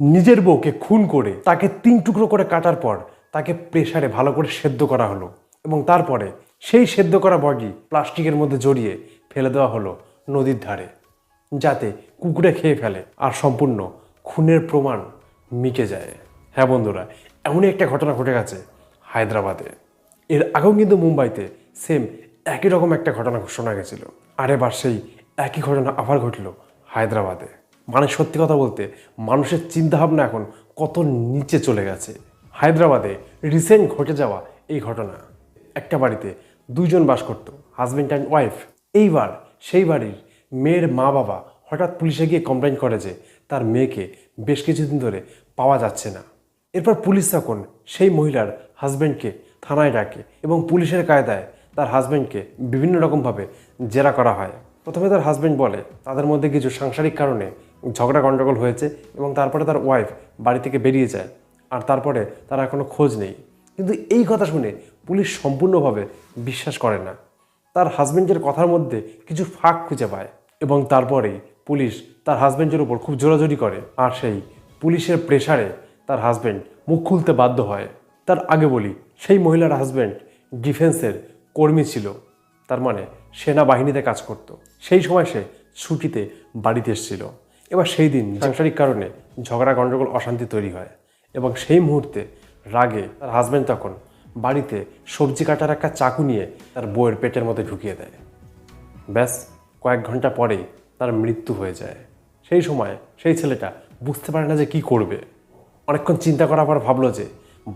নিজের বউকে খুন করে তাকে তিন টুকরো করে কাটার পর তাকে প্রেশারে ভালো করে সেদ্ধ করা হলো এবং তারপরে সেই সেদ্ধ করা বডি প্লাস্টিকের মধ্যে জড়িয়ে ফেলে দেওয়া হলো নদীর ধারে, যাতে কুকুরে খেয়ে ফেলে আর সম্পূর্ণ খুনের প্রমাণ মিটে যায়। হ্যাঁ বন্ধুরা, এমনই একটা ঘটনা ঘটে গেছে হায়দ্রাবাদে। এর আগেও কিন্তু মুম্বাইতে সেম একই রকম একটা ঘটনা শোনা গেছিল। আর এবার সেই একই ঘটনা আবার ঘটলো হায়দ্রাবাদে। মানে সত্যি কথা বলতে, মানুষের চিন্তাভাবনা এখন কত নিচে চলে গেছে। হায়দ্রাবাদে রিসেন্ট ঘটে যাওয়া এই ঘটনা। একটা বাড়িতে দুইজন বাস করতো হাজব্যান্ড অ্যান্ড ওয়াইফ এইবার সেই বাড়ির মেয়ের মা বাবা হঠাৎ পুলিশে গিয়ে কমপ্লেন করে যে তার মেয়েকে বেশ কিছুদিন ধরে পাওয়া যাচ্ছে না। এরপর পুলিশ তখন সেই মহিলার হাজব্যান্ডকে থানায় ডাকে এবং পুলিশের কায়দায় তার হাজব্যান্ডকে বিভিন্ন রকমভাবে জেরা করা হয়। প্রথমে তার হাজব্যান্ড বলে, তাদের মধ্যে কিছু সাংসারিক কারণে ঝগড়া গণ্ডগোল হয়েছে এবং তারপরে তার ওয়াইফ বাড়ি থেকে বেরিয়ে যায়। আর তারপরে তার এখনও খোঁজ নেই। কিন্তু এই কথা শুনে পুলিশ সম্পূর্ণভাবে বিশ্বাস করে না। তার হাজব্যান্ডের কথার মধ্যে কিছু ফাঁক খুঁজে পায় এবং তারপরেই পুলিশ তার হাজব্যান্ডের উপর খুব জোরাজোরি করে। আর সেই পুলিশের প্রেসারে তার হাজব্যান্ড মুখ খুলতে বাধ্য হয়। তার আগে বলি, সেই মহিলার হাজব্যান্ড ডিফেন্সের কর্মী ছিল। তার মানে সেনাবাহিনীতে কাজ করত। সেই সময় সে ছুটিতে বাড়িতে এসেছিল। এবার সেই দিন সাংসারিক কারণে ঝগড়া গণ্ডগোল অশান্তি তৈরি হয় এবং সেই মুহূর্তে রাগে তার হাজব্যান্ড তখন বাড়িতে সবজি কাটার একটা চাকু নিয়ে তার বউয়ের পেটের মধ্যে ঢুকিয়ে দেয়। ব্যাস, কয়েক ঘণ্টা পরেই তার মৃত্যু হয়ে যায়। সেই সময় সেই ছেলেটা বুঝতে পারে না যে কি করবে। অনেকক্ষণ চিন্তা করার পর ভাবলো যে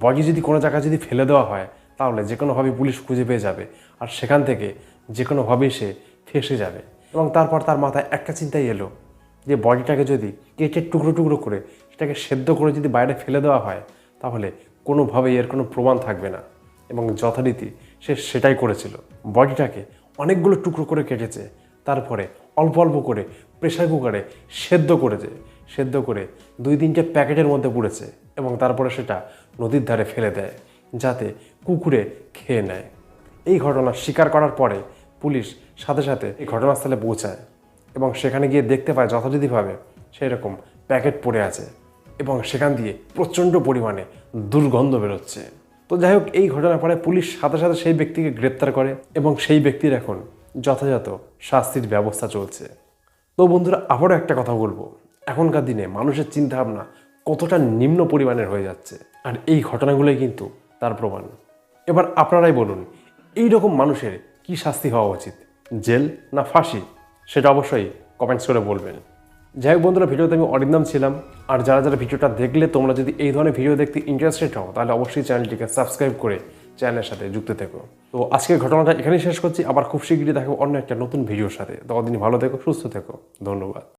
বডি যদি কোনো জায়গায় যদি ফেলে দেওয়া হয়, তাহলে যে কোনোভাবেই পুলিশ খুঁজে পেয়ে যাবে আর সেখান থেকে যে কোনোভাবেই সে ফেসে যাবে। এবং তারপর তার মাথায় একটা চিন্তাই এলো যে বডিটাকে যদি কেটে টুকরো টুকরো করে সেটাকে সেদ্ধ করে যদি বাইরে ফেলে দেওয়া হয়, তাহলে কোনোভাবেই এর কোনো প্রমাণ থাকবে না। এবং যথারীতি সে সেটাই করেছিল। বডিটাকে অনেকগুলো টুকরো করে কেটেছে। তারপরে অল্প অল্প করে প্রেশার কুকারে সেদ্ধ করেছে। সেদ্ধ করে দুই তিনটে প্যাকেটের মধ্যে পুড়েছে এবং তারপরে সেটা নদীর ধারে ফেলে দেয়, যাতে কুকুরে খেয়ে নেয়। এই ঘটনা স্বীকার করার পরে পুলিশ সাথে সাথে এই ঘটনাস্থলে পৌঁছায়। এবং সেখানে গিয়ে দেখতে পায় যথাযথভাবে সেই রকম প্যাকেট পড়ে আছে এবং সেখান দিয়ে প্রচণ্ড পরিমাণে দুর্গন্ধ বেরোচ্ছে। তো যাই হোক, এই ঘটনার পরে পুলিশ সাথে সাথে সেই ব্যক্তিকে গ্রেপ্তার করে এবং সেই ব্যক্তির এখন যথাযথ শাস্তির ব্যবস্থা চলছে। তো বন্ধুরা, আবারও একটা কথা বলব। এখনকার দিনে মানুষের চিন্তাভাবনা কতটা নিম্ন পরিমাণের হয়ে যাচ্ছে আর এই ঘটনাগুলোই কিন্তু তার প্রমাণ। এবার আপনারাই বলুন এই রকম মানুষের কি শাস্তি হওয়া উচিত? জেল না ফাঁসি? সেটা অবশ্যই কমেন্টস করে বলবেন। যাই হোক বন্ধুরা, ভিডিওতে আমি অরিন্দম ছিলাম। আর যারা যারা ভিডিওটা দেখলে তোমরা যদি এই ধরনের ভিডিও দেখতে ইন্টারেস্টেড হও, তাহলে অবশ্যই চ্যানেলটিকে সাবস্ক্রাইব করে চ্যানেলের সাথে যুক্ত থেকো। তো আজকের ঘটনাটা এখানেই শেষ করছি। আবার খুব শীঘ্রই দেখো অন্য একটা নতুন ভিডিওর সাথে। ততদিন ভালো থেকো, সুস্থ থেকো। ধন্যবাদ।